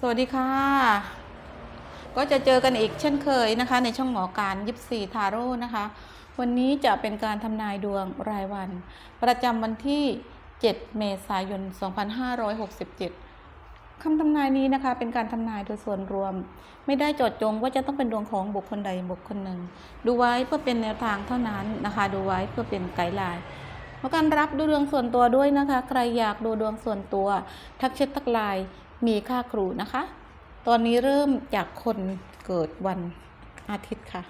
สวัสดีค่ะ ก็จะเจอกันอีกเช่นเคยนะคะ ในช่องหมอการยิปซีทาโร่นะคะ วันนี้จะเป็นการทำนายดวงรายวัน ประจำวันที่ 7 เมษายน 2567 คำทำนายนี้นะคะ เป็นการทำนายโดยส่วนรวม ไม่ได้จดจงว่าจะต้องเป็นดวงของบุคคลใดบุคคลหนึ่ง ดูไว้เพื่อเป็นแนวทางเท่านั้นนะคะ ดูไว้เพื่อเป็นไกด์ไลน์เพราะการรับดูดวงส่วนตัวด้วยนะคะ ใครอยากดูดวงส่วนตัว ทักแชททักไลน์ มีค่าครูนะคะ ตอนนี้เริ่มจากคนเกิดวันอาทิตย์ค่ะ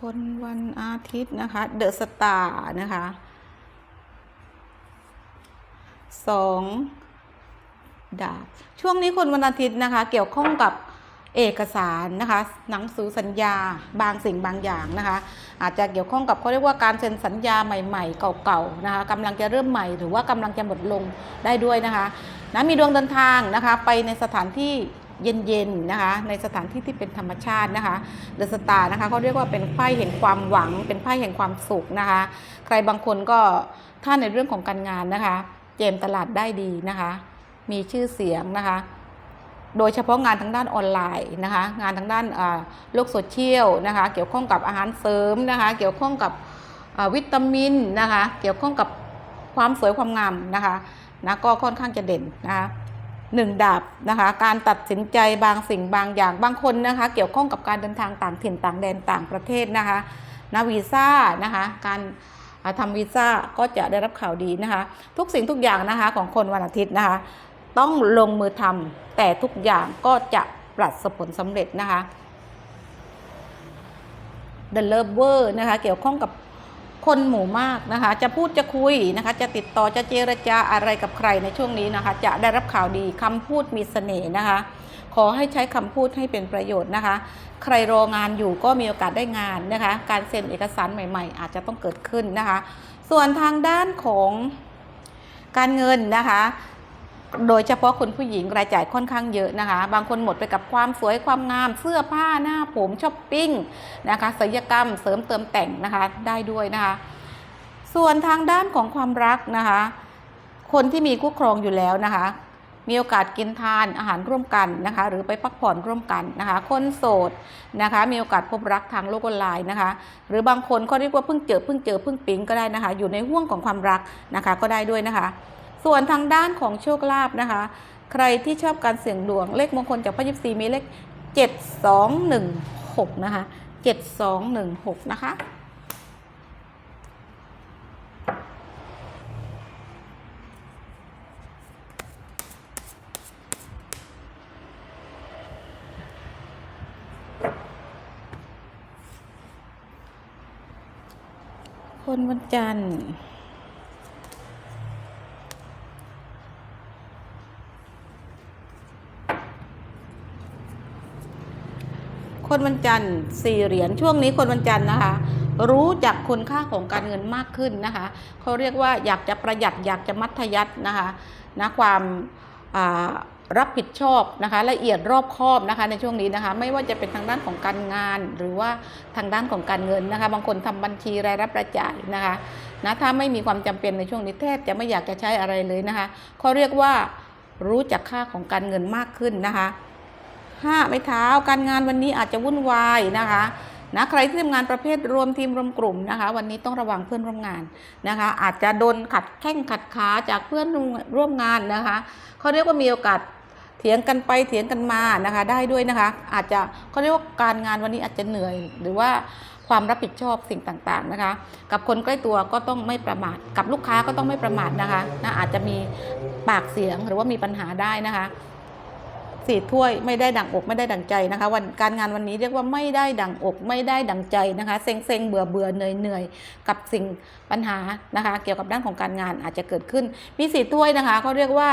คนวันอาทิตย์นะคะ เดอะสตาร์นะคะสองดาบช่วงนี้คนวันอาทิตย์นะคะ เกี่ยวข้องกับ เอกสารนะคะหนังสือสัญญาบางสิ่งบางอย่างนะคะ อาจจะเกี่ยวข้องกับเขาเรียกว่าการเซ็นสัญญาใหม่ๆ เก่าๆนะคะกำลังจะเริ่มใหม่หรือว่ากำลังจะหมดลงได้ด้วยนะคะนะมีดวงเดินทางนะคะไปในสถานที่เย็นๆนะคะในสถานที่ที่เป็นธรรมชาตินะคะเดอะสตาร์นะคะเขาเรียกว่าเป็นไพ่แห่งความหวัง เป็นไพ่แห่งความสุขนะคะ ใครบางคนก็ถ้าในเรื่องของการงานนะคะ เจมตลาดได้ดีนะคะ มีชื่อเสียงนะคะ โดยเฉพาะงานทางด้านออนไลน์นะคะงานทางด้านโลกโซเชียลนะคะเกี่ยวข้องกับอาหารเสริมนะคะเกี่ยวข้องกับวิตามินนะคะเกี่ยวข้องกับความสวยความงามนะคะนะก็ค่อนข้างจะเด่นนะคะหนึ่งดาบนะคะการตัดสินใจบางสิ่งบางอย่างบางคนนะคะเกี่ยวข้องกับการเดินทางต่างถิ่นต่างแดนต่างประเทศนะคะนะวีซ่านะคะการอ่าทำวีซ่าก็จะได้รับข่าวดีนะคะทุกสิ่งทุกอย่างนะคะของคนวันอาทิตย์นะคะ ต้องลงมือทำแต่ทุกอย่างก็จะประสผลสำเร็จนะคะ The Lover นะคะ เกี่ยวข้องกับคนหมู่มากนะคะ จะพูดจะคุยนะคะ จะติดต่อจะเจรจาอะไรกับใครในช่วงนี้นะคะ จะได้รับข่าวดีคำพูดมีเสน่ห์นะคะ ขอให้ใช้คำพูดให้เป็นประโยชน์นะคะ ใครรองานอยู่ก็มีโอกาสได้งานนะคะ การเซ็นเอกสารใหม่ ๆ อาจจะต้องเกิดขึ้นนะคะ ส่วนทางด้านของการเงินนะคะ โดยเฉพาะคนผู้หญิงรายจ่ายค่อนข้างเยอะนะคะ บางคนหมดไปกับความสวยความงาม เสื้อผ้าหน้าผมช้อปปิ้งนะคะศิลปกรรมเสริมเติมแต่งนะคะได้ด้วยนะคะ ส่วนทางด้านของความรักนะคะ คนที่มีคู่ครองอยู่แล้วนะคะ มีโอกาสกินทานอาหารร่วมกันนะคะ หรือไปพักผ่อนร่วมกันนะคะ คนโสดนะคะ มีโอกาสพบรักทางโลกออนไลน์นะคะ หรือบางคนเขาเรียกว่าเพิ่งเจอเพิ่งเจอเพิ่งปิ๊งก็ได้นะคะ อยู่ในห่วงของความรักนะคะก็ได้ด้วยนะคะ ส่วนทางด้านของโชคลาภนะคะ ใครที่ชอบการเสี่ยงดวงเลขมงคลจากพระยิปซีมีเลข 7216 นะคะ 7216 นะคะคนวันจันทร์ คนวันจันทร์สี่เหรียญช่วงนี้คนวันจันทร์นะคะ รู้จักคุณค่าของการเงินมากขึ้นนะคะเขาเรียกว่าอยากจะประหยัดอยากจะมัธยัตินะคะนะความรับผิดชอบนะคะละเอียดรอบคอบนะคะในช่วงนี้นะคะไม่ว่าจะเป็นทางด้านของการงาน หรือว่าทางด้านของการเงินนะคะ บางคนทำบัญชีรายรับรายจ่ายนะคะนะถ้าไม่มีความจำเป็นในช่วงนี้แทบจะไม่อยากจะใช้อะไรเลยนะคะเขาเรียกว่ารู้จักค่าของการเงินมากขึ้นนะคะ ห้าไม้เท้า การงานวันนี้อาจจะวุ่นวายนะคะนะใครที่ทำงานประเภทรวมทีมรวมกลุ่มนะคะ วันนี้ต้องระวังเพื่อนร่วมงานนะคะ อาจจะโดนขัดแข้งขัดขาจากเพื่อนร่วมงานนะคะเขาเรียกว่ามีโอกาสเถียงกันไปเถียงกันมานะคะ ได้ด้วยนะคะ อาจจะเขาเรียกว่าการงานวันนี้อาจจะเหนื่อย หรือว่าความรับผิดชอบสิ่งต่างๆนะคะ กับคนใกล้ตัวก็ต้องไม่ประมาทกับลูกค้าก็ต้องไม่ประมาทนะคะนะอาจจะมีปากเสียงหรือว่ามีปัญหาได้นะคะ สี่ถ้วยไม่ได้ดั่งอกไม่ได้ดั่งใจนะคะ วันการงานวันนี้เรียกว่าไม่ได้ดั่งอกไม่ได้ดั่งใจนะคะ เซ็งเซ็งเบื่อเบื่อเหนื่อยเหนื่อยกับสิ่งปัญหานะคะ เกี่ยวกับด้านของการงานอาจจะเกิดขึ้น มีสี่ถ้วยนะคะเขาเรียกว่า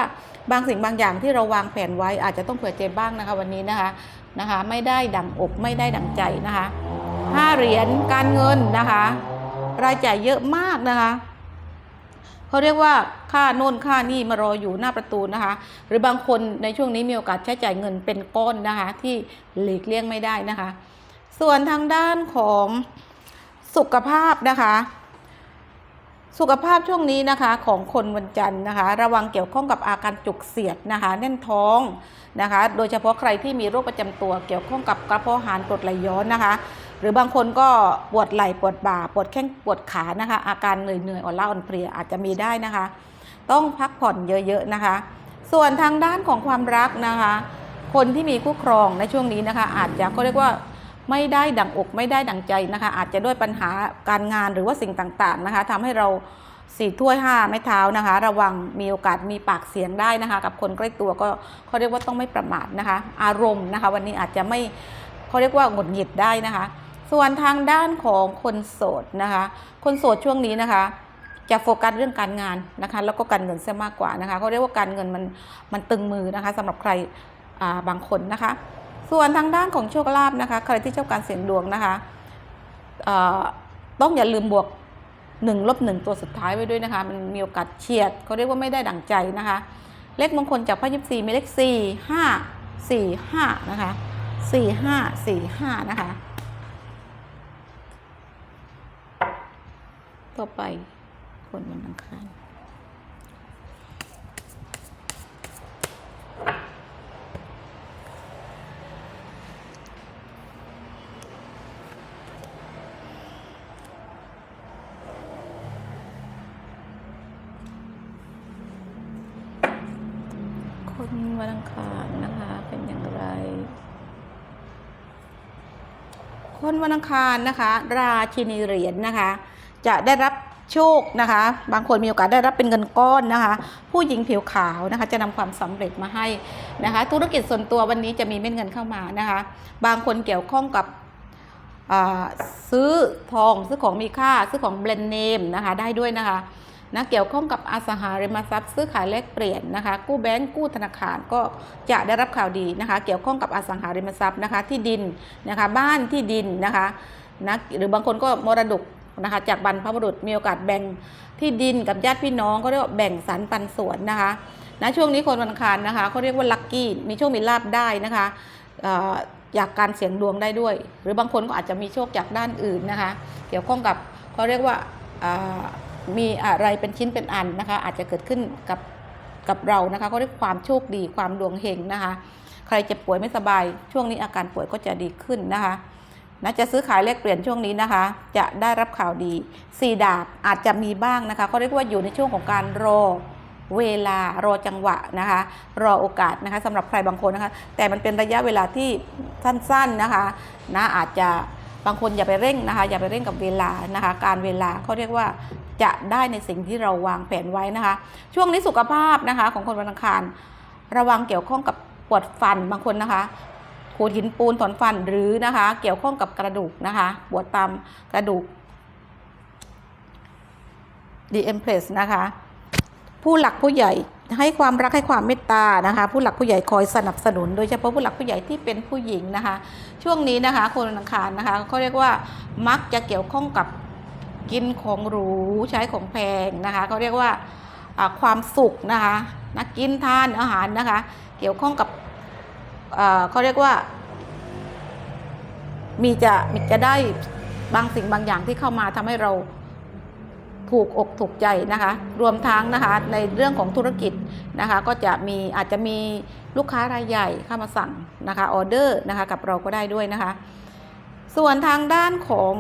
บางสิ่งบางอย่างที่เราวางแผนไว้อาจจะต้องเผื่อใจบ้างนะคะวันนี้นะคะนะคะ ไม่ได้ดั่งอกไม่ได้ดั่งใจนะคะห้าเหรียญการเงินนะคะ รายจ่ายเยอะมากนะคะ เขาเรียกว่าค่าโน่นค่านี่มารออยู่หน้าประตูนะคะ หรือบางคนในช่วงนี้มีโอกาสใช้จ่ายเงินเป็นก้อนนะคะ ที่หลีกเลี่ยงไม่ได้นะคะ ส่วนทางด้านของสุขภาพนะคะ สุขภาพช่วงนี้นะคะของคนวันจันทร์นะคะ ระวังเกี่ยวข้องกับอาการจุกเสียดนะคะ แน่นท้องนะคะ โดยเฉพาะใครที่มีโรคประจำตัวเกี่ยวข้องกับกระเพาะอาหารกรดไหลย้อนนะคะ หรือบางคนก็ปวดไหล่ปวดบ่าปวดแข้งปวดขานะคะ อาการเหนื่อยๆอ่อนล้าอ่อนเพลียอาจจะมีได้นะคะ ต้องพักผ่อนเยอะๆนะคะ ส่วนทางด้านของความรักนะคะ คนที่มีคู่ครองในช่วงนี้นะคะ อาจจะก็เรียกว่าไม่ได้ดังอกไม่ได้ดังใจนะคะ อาจจะด้วยปัญหาการงานหรือว่าสิ่งต่างๆนะคะทำให้เราสี่ถ้วยห้าไม้เท้านะคะ ระวังมีโอกาสมีปากเสียงได้นะคะ กับคนใกล้ตัวก็เขาเรียกว่าต้องไม่ประมาทนะคะ อารมณ์นะคะ วันนี้อาจจะไม่เขาเรียกว่าหงุดหงิดได้นะคะ ส่วนทางด้านของคนโสดนะคะ คนโสดช่วงนี้นะคะ จะโฟกัสเรื่องการงานนะคะ แล้วก็การเงินซะมากกว่านะคะเขาเรียกว่าการเงินมันมันตึงมือนะคะสำหรับใคราบางคนนะคะ ส่วนทางด้านของโชคลาภนะคะ ใครที่ชอบการเสี่ยงดวงนะคะต้องอย่าลืมบวก1ลบ1ตัวสุดท้ายไว้ด้วยนะคะ มันมีโอกาสเฉียดเขาเรียกว่าไม่ได้ดั่งใจนะคะ เลขมงคลจากพระยิปซีมีเลข4 5 4 5นะคะ4 5 4 5นะคะ ต่อไปคนวันอังคารคนวันอังคารนะคะเป็นอย่างไร คนวันอังคารนะคะ ราชินีเหรียญนะคะ จะได้รับโชคนะคะ บางคนมีโอกาสได้รับเป็นเงินก้อนนะคะ ผู้หญิงผิวขาวนะคะจะนำความสำเร็จมาให้นะคะ ธุรกิจส่วนตัววันนี้จะมีเม็ดเงินเข้ามานะคะ บางคนเกี่ยวข้องกับซื้อทองซื้อของมีค่าซื้อของแบรนด์เนมนะคะได้ด้วยนะคะนะเกี่ยวข้องกับอสังหาริมทรัพย์ซื้อขายแลกเปลี่ยนนะคะ กู้แบงก์กู้ธนาคารก็จะได้รับข่าวดีนะคะ เกี่ยวข้องกับอสังหาริมทรัพย์นะคะ ที่ดินนะคะ บ้านที่ดินนะคะนะหรือบางคนก็มรดก นะคะจากบรรพบุรุษมีโอกาสแบ่งที่ดินกับญาติพี่น้องก็เรียกว่าแบ่งสรรปันส่วนนะคะนะช่วงนี้คนวันคารนะคะเขาเรียกว่าลัคกี้มีโชคมีลาบได้นะคะอ่อจากการเสี่ยงดวงได้ด้วย หรือบางคนก็อาจจะมีโชคจากด้านอื่นนะคะ เกี่ยวข้องกับเขาเรียกว่าอ่ามีอะไรเป็นชิ้นเป็นอันนะคะ อาจจะเกิดขึ้นกับกับเรานะคะเขาเรียกความโชคดีความดวงเฮงนะคะ ใครเจ็บป่วยไม่สบาย ช่วงนี้อาการป่วยก็จะดีขึ้นนะคะ นะจะซื้อขายแลกเปลี่ยนช่วงนี้นะคะ จะได้รับข่าวดีสี่ดาบอาจจะมีบ้างนะคะเขาเรียกว่าอยู่ในช่วงของการรอเวลารอจังหวะนะคะ รอโอกาสนะคะสำหรับใครบางคนนะคะ แต่มันเป็นระยะเวลาที่สั้นๆนะคะนะอาจจะบางคนอย่าไปเร่งนะคะ อย่าไปเร่งกับเวลานะคะ การเวลาเขาเรียกว่าจะได้ในสิ่งที่เราวางแผนไว้นะคะ ช่วงนี้สุขภาพนะคะ ของคนวันอังคารระวังเกี่ยวข้องกับปวดฟันบางคนนะคะ ขูดหินปูนถอนฟันหรือนะคะ เกี่ยวข้องกับกระดูกนะคะปวดตามกระดูกดีเอ็มเพลสนะคะ ผู้หลักผู้ใหญ่ให้ความรักให้ความเมตตานะคะ ผู้หลักผู้ใหญ่คอยสนับสนุน โดยเฉพาะผู้หลักผู้ใหญ่ที่เป็นผู้หญิงนะคะ ช่วงนี้นะคะคนอังคารนะคะเขาเรียกว่ามักจะเกี่ยวข้องกับกินของหรูใช้ของแพงนะคะเขาเรียกว่าอ่าความสุขนะคะนักกินทานอาหารนะคะ เกี่ยวข้องกับ เขาเรียกว่า มีจะมีจะได้บางสิ่งบางอย่างที่เข้ามาทำให้เราถูกอกถูกใจนะคะ รวมทั้งนะคะในเรื่องของธุรกิจนะคะ ก็จะมีอาจจะมีลูกค้ารายใหญ่เข้ามาสั่งนะคะออเดอร์นะคะกับเราก็ได้ด้วยนะคะ ส่วนทางด้านของ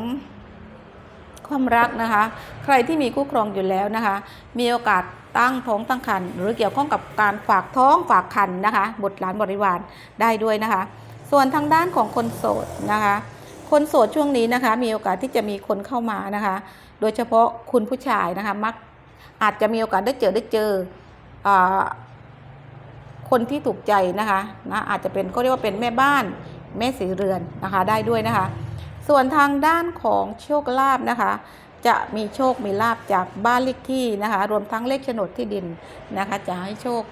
ความรักนะคะ ใครที่มีคู่ครองอยู่แล้วนะคะ มีโอกาส ตั้งท้องตั้งครรภ์หรือเกี่ยวข้องกับการฝากท้องฝากคันนะคะบุตรหลานบริวารได้ด้วยนะคะ ส่วนทางด้านของคนโสดนะคะ คนโสดช่วงนี้นะคะ มีโอกาสที่จะมีคนเข้ามานะคะ โดยเฉพาะคุณผู้ชายนะคะมักอาจจะมีโอกาสได้เจอได้เจอคนที่ถูกใจนะคะนะอาจจะเป็นก็เรียกว่าเป็นแม่บ้านแม่สีเรือนนะคะได้ด้วยนะคะ ส่วนทางด้านของโชคลาภนะคะ จะมีโชคมีลาบจากบ้านเลขที่นะคะ รวมทั้งเลขโฉนดที่ดินนะคะ จะให้โชค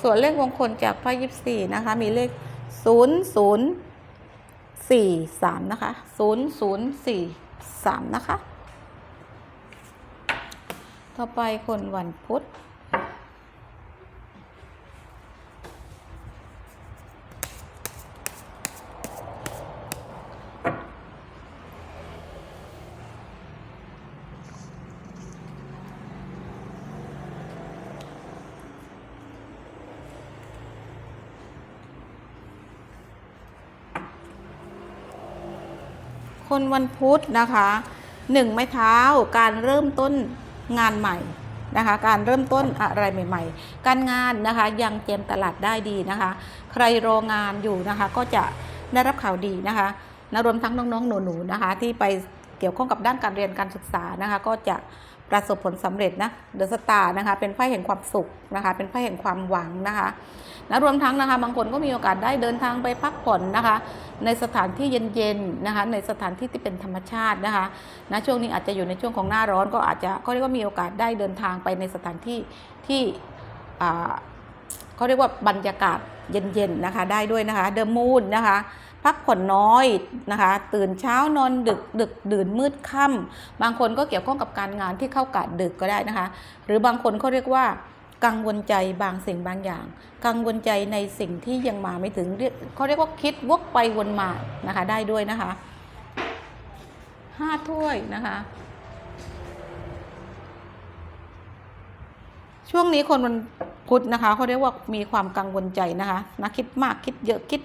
ส่วนเลขมงคลจากไพ่ยิปซีนะคะ มีเลข0 0 4 3นะคะ0 0 4 3นะคะ ต่อไปคนวันพุธ คนวันพุธนะคะหนึ่งไม้เท้าการเริ่มต้นงานใหม่นะคะการเริ่มต้นอะไรใหม่ๆ การงานนะคะยังเจมตลาดได้ดีนะคะ ใครรองานอยู่นะคะก็จะได้รับข่าวดีนะคะนะรวมทั้งน้องๆหนูๆนะคะ ที่ไปเกี่ยวข้องกับด้านการเรียนการศึกษานะคะ ก็จะประสบผลสำเร็จนะเดอะสตาร์นะคะเป็นไพ่แห่งความสุขนะคะ เป็นไพ่แห่งความหวังนะคะ นะรวมทั้งนะคะบางคนก็มีโอกาสได้เดินทางไปพักผ่อนนะคะ ในสถานที่เย็นๆนะคะ ในสถานที่ที่เป็นธรรมชาตินะคะนะช่วงนี้อาจจะอยู่ในช่วงของหน้าร้อนก็อาจจะก็เรียกว่ามีโอกาสได้เดินทางไปในสถานที่ที่เขาเรียกว่าบรรยากาศเย็นๆนะคะ ได้ด้วยนะคะเดอะมูนนะคะพักผ่อนน้อยนะคะ ตื่นเช้านอนดึกดึกดื่นมืดค่ำบางคนก็เกี่ยวข้องกับการงานที่เข้ากะดึกก็ได้นะคะ หรือบางคนเขาเรียกว่า กังวลใจบางสิ่งบางอย่าง กังวลใจในสิ่งที่ยังมาไม่ถึงเขาเรียกว่าคิดวกไปวนมานะคะได้ด้วยนะคะห้าถ้วยนะคะช่วงนี้คนวันพุธนะคะเขาเรียกว่ามีความกังวลใจนะคะนะคิดมากคิดเยอะคิด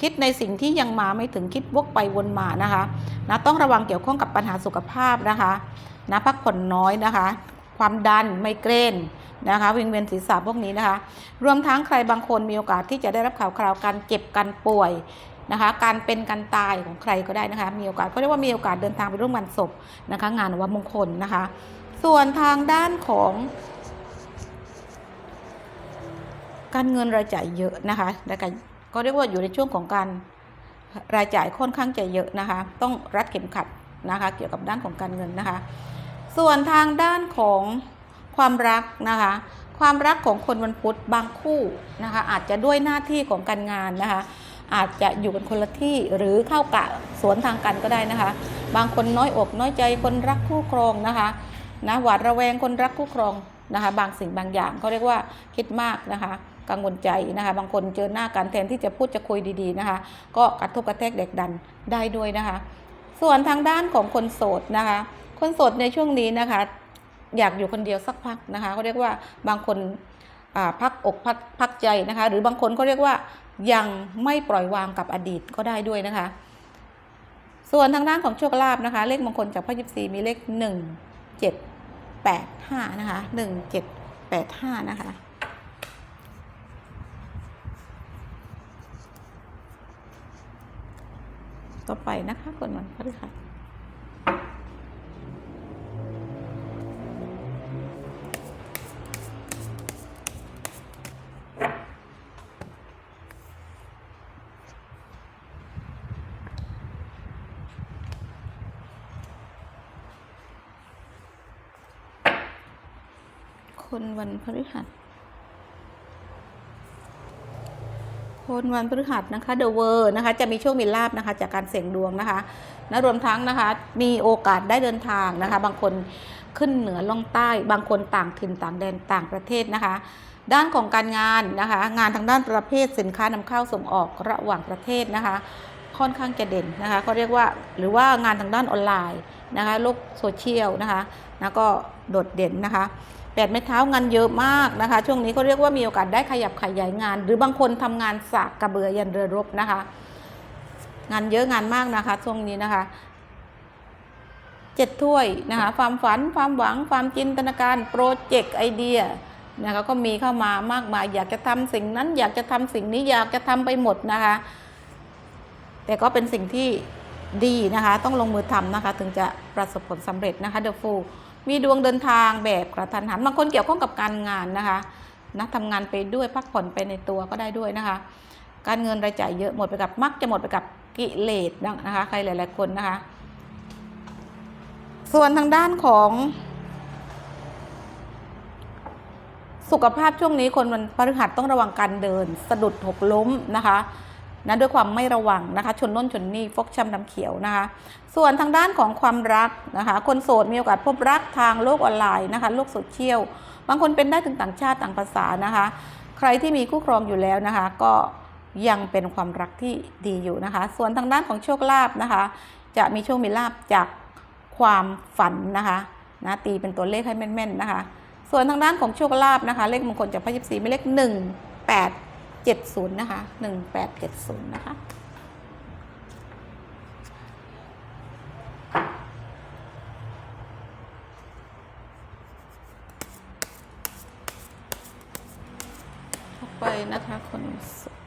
คิดในสิ่งที่ยังมาไม่ถึงคิดวกไปวนมานะคะนะต้องระวังเกี่ยวข้องกับปัญหาสุขภาพนะคะนะพักผ่อนน้อยนะคะ ความดันไมเกรน นะคะวิงเวียนศีรษะพวกนี้นะคะ รวมทั้งใครบางคนมีโอกาสที่จะได้รับข่าวคราวการเจ็บการป่วยนะคะ การเป็นการตายของใครก็ได้นะคะ มีโอกาสก็เรียกว่ามีโอกาสเดินทางไปร่วมงานศพนะคะ งานวัดมงคลนะคะ ส่วนทางด้านของการเงินรายจ่ายเยอะนะคะและการก็เรียกว่าอยู่ในช่วงของการรายจ่ายค่อนข้างจะเยอะนะคะ ต้องรัดเข็มขัดนะคะ เกี่ยวกับด้านของการเงินนะคะ ส่วนทางด้านของ ความรักนะคะ ความรักของคนวันพุธบางคู่นะคะ อาจจะด้วยหน้าที่ของการงานนะคะ อาจจะอยู่กันคนละที่หรือเข้ากะสวนทางกันก็ได้นะคะ บางคนน้อยอกน้อยใจคนรักคู่ครองนะคะนะหวาดระแวงคนรักคู่ครองนะคะ บางสิ่งบางอย่างเขาเรียกว่าคิดมากนะคะกังวลใจนะคะ บางคนเจอหน้ากันแทนที่จะพูดจะคุยดีๆนะคะ ก็กระทบกระแทกเด็กดันได้ด้วยนะคะ ส่วนทางด้านของคนโสดนะคะ คนโสดในช่วงนี้นะคะ อยากอยู่คนเดียวสักพักนะคะเขาเรียกว่าบางคนพักอกพักพักใจนะคะ หรือบางคนเขาเรียกว่ายังไม่ปล่อยวางกับอดีตก็ได้ด้วยนะคะ ส่วนทางด้านของโชคลาภนะคะ เลขมงคลจากพ่อยิปซีมีเลขหนึ่งเจ็ดแปดห้านะคะหนึ่งเจ็ดแปดห้านะคะต่อไปนะคะคนวันพฤหัส คนวันพฤหัส คนวันพฤหัสนะคะเดอะเวอร์นะคะ จะมีโชคมีลาบนะคะ จากการเสี่ยงดวงนะคะนะรวมทั้งนะคะ มีโอกาสได้เดินทางนะคะ บางคนขึ้นเหนือล่องใต้ บางคนต่างถิ่นต่างแดนต่างประเทศนะคะ ด้านของการงานนะคะ งานทางด้านประเภทสินค้านำเข้าส่งออกระหว่างประเทศนะคะ ค่อนข้างจะเด่นนะคะเขาเรียกว่าหรือว่างานทางด้านออนไลน์นะคะโลกโซเชียลนะคะนะก็โดดเด่นนะคะ แปดไม้เท้างานเยอะมากนะคะ ช่วงนี้เขาเรียกว่ามีโอกาสได้ขยับขยายงาน หรือบางคนทำงานสากกระเบือยันเรือรบนะคะ งานเยอะงานมากนะคะ ช่วงนี้นะคะเจ็ดถ้วยนะคะความฝันความหวังความจินตนาการโปรเจกต์ไอเดียนะคะก็มีเข้ามามากมายอยากจะทำสิ่งนั้น อยากจะทำสิ่งนี้อยากจะทำไปหมดนะคะ แต่ก็เป็นสิ่งที่ดีนะคะ ต้องลงมือทำนะคะ ถึงจะประสบผลสำเร็จนะคะเดอะฟู มีดวงเดินทางแบบกระทันหันบางคนเกี่ยวข้องกับการงานนะคะนะทำงานไปด้วยพักผ่อนไปในตัวก็ได้ด้วยนะคะ การเงินรายจ่ายเยอะหมดไปกับมักจะหมดไปกับกิเลสนะคะใครหลาย ๆคนนะคะ ส่วนทางด้านของสุขภาพช่วงนี้คนวันพฤหัสต้องระวังการเดิน สะดุดหกล้มนะคะ นะด้วยความไม่ระวังนะคะ ชนน้นชนนี่ฟกช้ำน้ำเขียวนะคะ ส่วนทางด้านของความรักนะคะ คนโสดมีโอกาสพบรักทางโลกออนไลน์นะคะโลกโซเชียลบางคนเป็นได้ถึงต่างชาติต่างภาษานะคะ ใครที่มีคู่ครองอยู่แล้วนะคะ ก็ยังเป็นความรักที่ดีอยู่นะคะ ส่วนทางด้านของโชคลาภนะคะ จะมีโชคมีลาภจากความฝันนะคะนะตีเป็นตัวเลขให้แม่นๆนะคะ ส่วนทางด้านของโชคลาภนะคะ เลขมงคลจากพระยิบสีมีเลขหนึ่งแปด 70 นะคะ 1870 นะคะ ไปนะคะคนสวย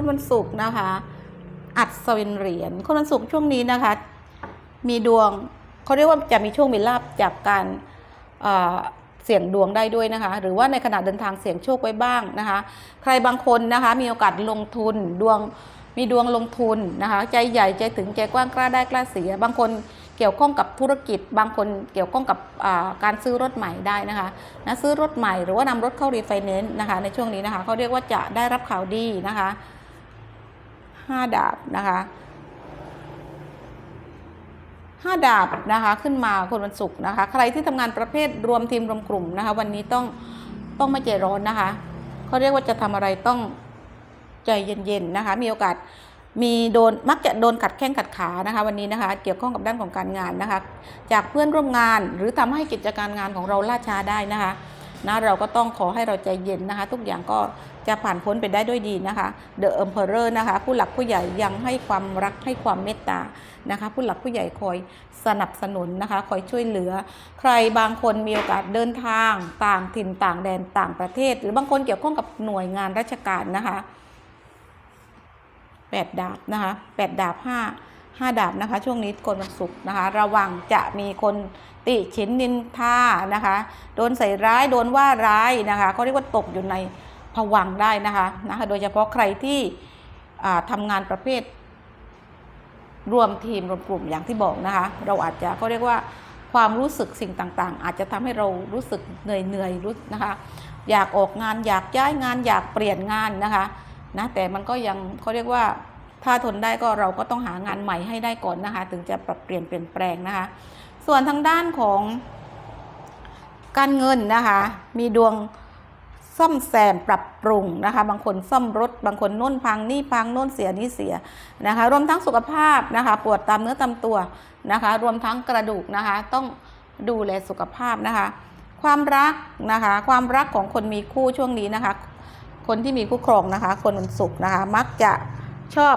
คนวันศุกร์นะคะ อัศวินเหรียญคนวันศุกร์ช่วงนี้นะคะ มีดวงเขาเรียกว่าจะมีช่วงมีลาบจากการเสี่ยงดวงได้ด้วยนะคะ หรือว่าในขณะเดินทางเสี่ยงโชคไว้บ้างนะคะ ใครบางคนนะคะมีโอกาสลงทุนดวงมีดวงลงทุนนะคะ ใจใหญ่ใจถึงใจกว้างกล้าได้กล้าเสีย บางคนเกี่ยวข้องกับธุรกิจ บางคนเกี่ยวข้องกับการซื้อรถใหม่ได้นะคะนะซื้อรถใหม่หรือว่านำรถเข้ารีไฟแนนซ์นะคะ ในช่วงนี้นะคะเขาเรียกว่าจะได้รับข่าวดีนะคะ ห้าดาบนะคะห้าดาบนะคะขึ้นมาคนวันศุกร์นะคะ ใครที่ทำงานประเภทรวมทีมรวมกลุ่มนะคะ วันนี้ต้องต้องไม่ใจร้อนนะคะเขาเรียกว่าจะทำอะไรต้องใจเย็นๆนะคะ มีโอกาสมีโดนมักจะโดนขัดแข้งขัดขานะคะวันนี้นะคะ เกี่ยวข้องกับด้านของการงานนะคะ จากเพื่อนร่วมงานหรือทำให้กิจการงานของเราล่าช้าได้นะคะนะเราก็ต้องขอให้เราใจเย็นนะคะ ทุกอย่างก็ จะผ่านพ้นไปได้ด้วยดีนะคะ The Emperor นะคะ ผู้หลักผู้ใหญ่ยังให้ความรักให้ความเมตตานะคะ ผู้หลักผู้ใหญ่คอยสนับสนุนนะคะ คอยช่วยเหลือ ใครบางคนมีโอกาสเดินทางต่างถิ่นต่างแดนต่างประเทศ หรือบางคนเกี่ยวข้องกับหน่วยงานราชการนะคะแปดดาบนะคะแปดดาบห้าห้าดาบนะคะ ช่วงนี้คนวันศุกร์นะคะ ระวังจะมีคนติฉินนินท่านะคะ โดนใส่ร้ายโดนว่าร้ายนะคะเขาเรียกว่าตกอยู่ใน ผวังได้นะคะนะคะโดยเฉพาะใครที่ทำงานประเภท รวมทีมรวมกลุ่มอย่างที่บอกนะคะ เราอาจจะก็เรียกว่าความรู้สึกสิ่งต่างๆ อาจจะทำให้เรารู้สึกเหนื่อยเหนื่อยๆรู้นะคะอยากออกงานอยากย้ายงานอยากเปลี่ยนงานนะคะนะแต่มันก็ยังเขาเรียกว่าถ้าทนได้ก็เราก็ต้องหางานใหม่ให้ได้ก่อนนะคะ ถึงจะปรับเปลี่ยนเปลี่ยนแปลงนะคะ ส่วนทางด้านของการเงินนะคะ มีดวง ซ่อมแซมปรับปรุงนะคะ บางคนซ่อมรถ บางคนน่นพังนี่พังน่นเสียนี่เสียนะคะรวมทั้งสุขภาพนะคะปวดตามเนื้อตามตัวนะคะ รวมทั้งกระดูกนะคะต้องดูแลสุขภาพนะคะ ความรักนะคะ ความรักของคนมีคู่ช่วงนี้นะคะ คนที่มีคู่ครองนะคะ คนวันศุกร์นะคะ มักจะชอบ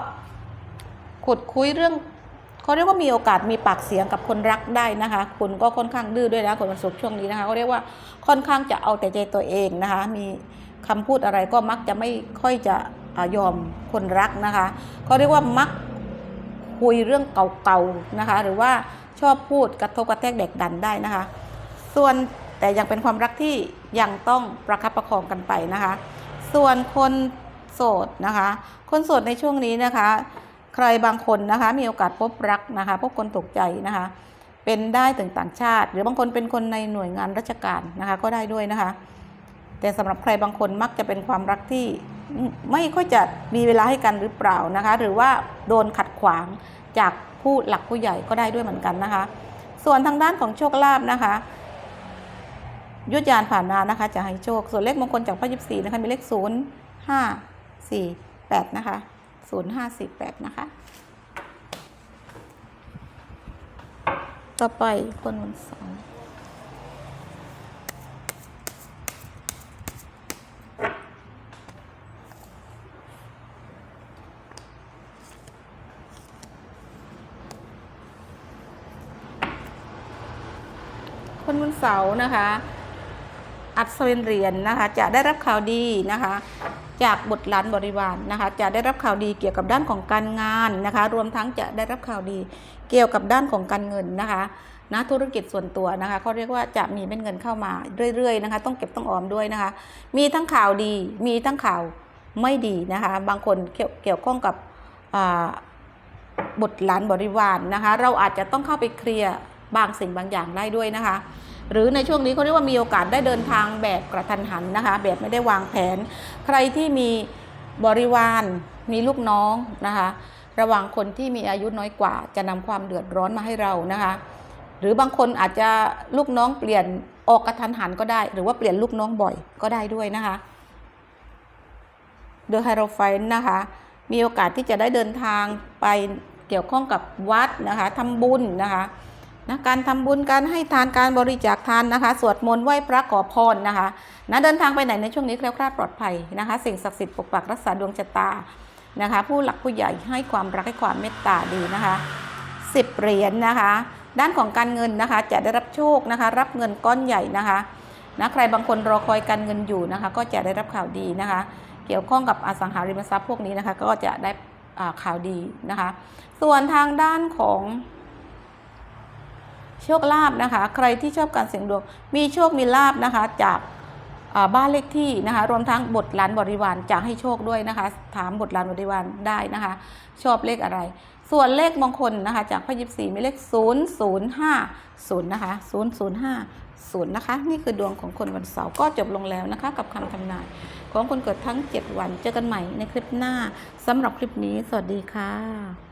ขุดคุยเรื่อง เขาเรียกว่ามีโอกาสมีปากเสียงกับคนรักได้นะคะ คุณก็ค่อนข้างดื้อด้วยนะคนวันศุกร์ช่วงนี้นะคะเขาเรียกว่าค่อนข้างจะเอาแต่ใจตัวเองนะคะ มีคำพูดอะไรก็มักจะไม่ค่อยจะอยอมคนรักนะคะเขาเรียกว่ามักคุยเรื่องเก่าๆนะคะ หรือว่าชอบพูดกระทบกระแทกเด็กดันได้นะคะ ส่วนแต่ยังเป็นความรักที่ยังต้องประคับประคองกันไปนะคะ ส่วนคนโสดนะคะ คนโสดในช่วงนี้นะคะ ใครบางคนนะคะมีโอกาสพบรักนะคะพบคนถูกใจนะคะ เป็นได้ถึงต่างชาติ หรือบางคนเป็นคนในหน่วยงานราชการนะคะก็ได้ด้วยนะคะ แต่สำหรับใครบางคนมักจะเป็นความรักที่ไม่ค่อยจะมีเวลาให้กันหรือเปล่านะคะ หรือว่าโดนขัดขวางจากผู้หลักผู้ใหญ่ก็ได้ด้วยเหมือนกันนะคะ ส่วนทางด้านของโชคลาภนะคะยุทธยานผ่านมานะคะจะให้โชค ส่วนเลขมงคลจากพระยิบสีนะคะมีเลขศูนย์ห้าสี่แปดนะคะ ศูนย์ห้าสี่แปดนะคะ ต่อไปคนวันสาร์คนวันเสาร์นะคะ อัศวินเหรียญนะคะ จะได้รับข่าวดีนะคะ จากบุตรหลานบริวารนะคะจะได้รับข่าวดีเกี่ยวกับด้านของการงานนะคะ รวมทั้งจะได้รับข่าวดีเกี่ยวกับด้านของการเงินนะคะนะธุรกิจส่วนตัวนะคะเขาเรียกว่าจะมีเม็ดเงินเข้ามาเรื่อยๆนะคะ ต้องเก็บต้องออมด้วยนะคะ มีทั้งข่าวดีมีทั้งข่าวไม่ดีนะคะ บางคนเกี่ยวเกี่ยวข้องกับบุตรหลานบริวารนะคะ เราอาจจะต้องเข้าไปเคลียร์บางสิ่งบางอย่างได้ด้วยนะคะ หรือในช่วงนี้เขาเรียกว่ามีโอกาสได้เดินทางแบบกระทันหันนะคะ แบบไม่ได้วางแผน ใครที่มีบริวารมีลูกน้องนะคะ ระวังคนที่มีอายุน้อยกว่าจะนำความเดือดร้อนมาให้เรานะคะ หรือบางคนอาจจะลูกน้องเปลี่ยนออกกระทันหันก็ได้ หรือว่าเปลี่ยนลูกน้องบ่อยก็ได้ด้วยนะคะเดอะไฮโรไฟน์นะคะ มีโอกาสที่จะได้เดินทางไปเกี่ยวข้องกับวัดนะคะทำบุญนะคะ นะการทำบุญการให้ทานการบริจาคทานนะคะ สวดมนต์ไหว้พระขอพรนะคะนะเดินทางไปไหนในช่วงนี้แคล้วคลาดปลอดภัยนะคะ สิ่งศักดิ์สิทธิ์ปกปักรักษาดวงชะตานะคะ ผู้หลักผู้ใหญ่ให้ความรักให้ความเมตตาดีนะคะสิบเหรียญนะคะ ด้านของการเงินนะคะจะได้รับโชคนะคะ รับเงินก้อนใหญ่นะคะนะใครบางคนรอคอยการเงินอยู่นะคะ ก็จะได้รับข่าวดีนะคะ เกี่ยวข้องกับอสังหาริมทรัพย์พวกนี้นะคะ ก็จะได้ข่าวดีนะคะ ส่วนทางด้านของ โชคลาภนะคะ ใครที่ชอบการเสี่ยงดวง มีโชคมีลาบนะคะ จากบ้านเลขที่นะคะรวมทั้งบทหลานบริวารจะให้โชคด้วยนะคะ ถามบทหลานบริวารได้นะคะ ชอบเลขอะไร ส่วนเลขมงคลนะคะ จากพระยิบสีมีเลข 0 0 5 0นะคะ0 0 5 0นะคะ นี่คือดวงของคนวันเสาร์ก็จบลงแล้วนะคะ กับคำทำนายของคนเกิดทั้ง 7 วันเจอกันใหม่ในคลิปหน้าสำหรับคลิปนี้ สวัสดีค่ะ